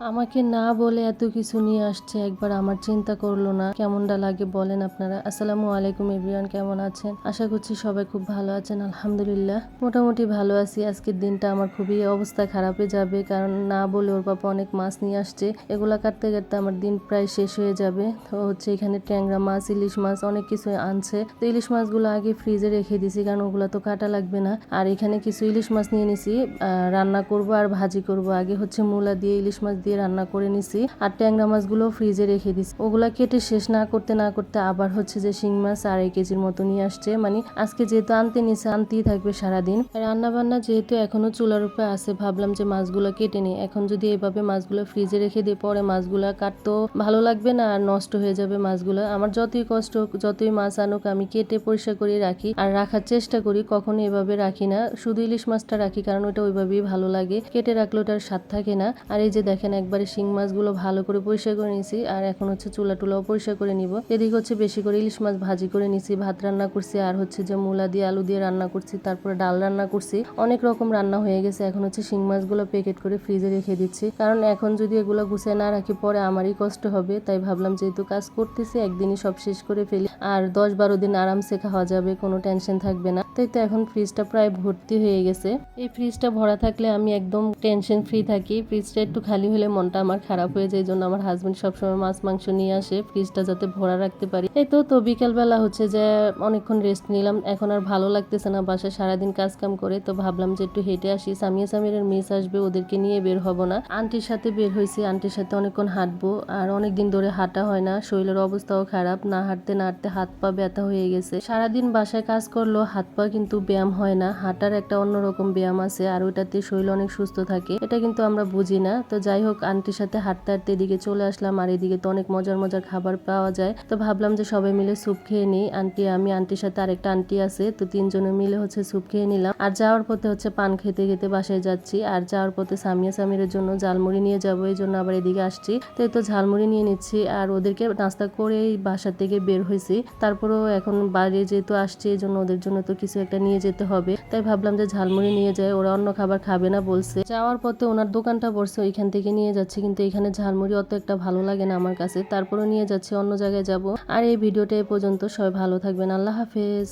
আমাকে না বলে এত কিছু নিয়ে আসছে, একবার আমার চিন্তা করল না। কেমনটা লাগে বলেন আপনারা। আসসালামু আলাইকুম এভরিওয়ান, কেমন আছেন? আশা করছি সবাই খুব ভালো আছেন, আলহামদুলিল্লাহ। মোটামুটি ভালো আছি। আজকের দিনটা আমার খুবই অবস্থা খারাপে যাবে, কারণ না বলে ওর বাবা অনেক মাছ নিয়ে আসছে। এগুলা কাটতে কাটতে আমার দিন প্রায় শেষ হয়ে যাবে। তো হচ্ছে এখানে ট্যাংরা মাছ, ইলিশ মাছ অনেক কিছু আনছে। তো ইলিশ মাছগুলো আগে ফ্রিজে রেখে দিছি, কারণ ওগুলো তো কাটা লাগবে না। আর এখানে কিছু ইলিশ মাছ নিয়ে নিছি রান্না করব আর ভাজি করব। আগে হচ্ছে মূলা দিয়ে ইলিশ মাছ দিয়ে রান্না করে নিছি আর ট্যাংরা মাছগুলো ফ্রিজে রেখে দিছি। ওগুলা কেটে শেষ না করতে না করতে আবার হচ্ছে যে শিং মাছ আড়াই কেজির মতো নিয়ে আসছে। মানে আজকে যেহেতু আনতে নিছে, আনতেই থাকবে সারাদিন। রান্না বান্না যেহেতু এখনও চুলার উপরে আছে, ভাবলাম যে মাছগুলো কেটে নিই। এখন যদি এভাবে মাছগুলো ফ্রিজে রেখে দিয়ে পরে মাছগুলো কাটতেও ভালো লাগবে না আর নষ্ট হয়ে যাবে মাছগুলো। আমার যতই কষ্ট হোক, যতই মাছ আনুক, আমি কেটে পরিষ্কার করে রাখি আর রাখার চেষ্টা করি, কখনো এভাবে রাখি না। শুধু ইলিশ মাছটা রাখি, কারণ ওটা ওইভাবেই ভালো লাগে। কেটে রাখলে ওটার স্বাদ থাকে না। আর এই যে দেখেন একবারে শিং মাছগুলো ভালো করে পরিষ্কার করে নিয়েছি। আর এখন হচ্ছে চুলা টুলাও পরিষ্কার করে নিব। এদিকে হচ্ছে বেশি করে ইলিশ মাছ ভাজি করে নিছি ভাত রান্না করছি, আর হচ্ছে যে মূলা দিয়ে আলু দিয়ে রান্না করছি, তারপরে ডাল রান্না করছি। অনেক রকম রান্না হয়ে গেছে, এখন হচ্ছে শিং মাছগুলো প্যাকেট করে ফ্রিজে রেখে দিচ্ছি। কারণ এখন যদি এগুলো গুছিয়ে না রাখি, পরে আমারই কষ্ট হবে। তাই ভাবলাম যেহেতু কাজ করতেছি, একদিনই সব শেষ করে ফেলি। আর দশ বারো দিন আরামসে খাওয়া যাবে, কোনো টেনশন থাকবে না। তাই তো এখন ফ্রিজটা প্রায় ভর্তি হয়ে গেছে। এই ফ্রিজটা ভরা থাকলে আমি একদম টেনশন ফ্রি থাকি। ফ্রিজটা একটু খালি হলে মনটা আমার খারাপ হয়ে যায় জন্য আমার হাজবেন্ড সবসময় মাছ, মাংস নিয়ে আসে ফ্রিজটা যাতে ভরা রাখতে পারি। এই তো তো বিকেলবেলা হচ্ছে যে অনেকক্ষণ রেস্ট নিলাম, এখন আর ভালো লাগতেছে না, বাসায় সারাদিন কাজ কাম করে, তো ভাবলাম যে একটু হেঁটে আসি। সামিয়া সামিরের মিস আসবে, ওদেরকে নিয়ে বের হব না। আন্টির সাথে বের হয়েছি, আন্টির সাথে অনেকক্ষণ হাঁটবো, আর অনেকদিন ধরে হাঁটা হয় না, শরীরের অবস্থাও খারাপ, না হাঁটতে না হাঁটতে হাত পা ব্যথা হয়ে গেছে। সারাদিন বাসায় কাজ করলেও হাত পা কিন্তু ব্যায়াম হয় না, হাঁটার একটা অন্যরকম ব্যায়াম আছে, আর ওইটাতে শরীর অনেক সুস্থ থাকে, এটা কিন্তু আমরা বুঝি না, তো যাই হোক আন্টির সাথে হাঁটতে হাঁটতে এদিকে চলে আসলাম, আর এদিকে তো অনেক মজার মজার খাবার পাওয়া যায়। তো ভাবলাম যে সবাই মিলে স্যুপ খেয়ে নিই। আন্টি, আমি, আন্টির সাথে আরেকটা আন্টি আছে, তো তিনজনে মিলে হচ্ছে স্যুপ খেয়ে নিলাম। আর যাওয়ার পথে হচ্ছে পান খেতে খেতে বাসায় যাচ্ছি। আর যাওয়ার পথে সামিয়া সামিরের জন্য ঝালমুড়ি নিয়ে যাব, এই জন্য আবার এদিকে আসছি। তো এই তো ঝালমুড়ি নিয়ে নিচ্ছি, আর ওদেরকে নাস্তা করেই বাসা থেকে বের হয়েছি। তারপরেও এখন বাইরে যেহেতু আসছি, এই জন্য ওদের জন্য তো কিছু একটা নিয়ে যেতে হবে। তাই ভাবলাম যে ঝালমুড়ি নিয়ে যায় ওরা অন্য খাবার খাবে না বলছে। যাওয়ার পথে ওনার দোকানটা পড়ছে, ওইখান থেকে নিয়ে যাচ্ছি, কিন্তু এখানে ঝালমুড়ি অত একটা ভালো লাগে না আমার কাছে। তারপরেও নিয়ে যাচ্ছি, অন্য জায়গায় যাব। আর এই ভিডিওটা এ পর্যন্ত। সবাই ভালো থাকবেন। আল্লাহ হাফেজ।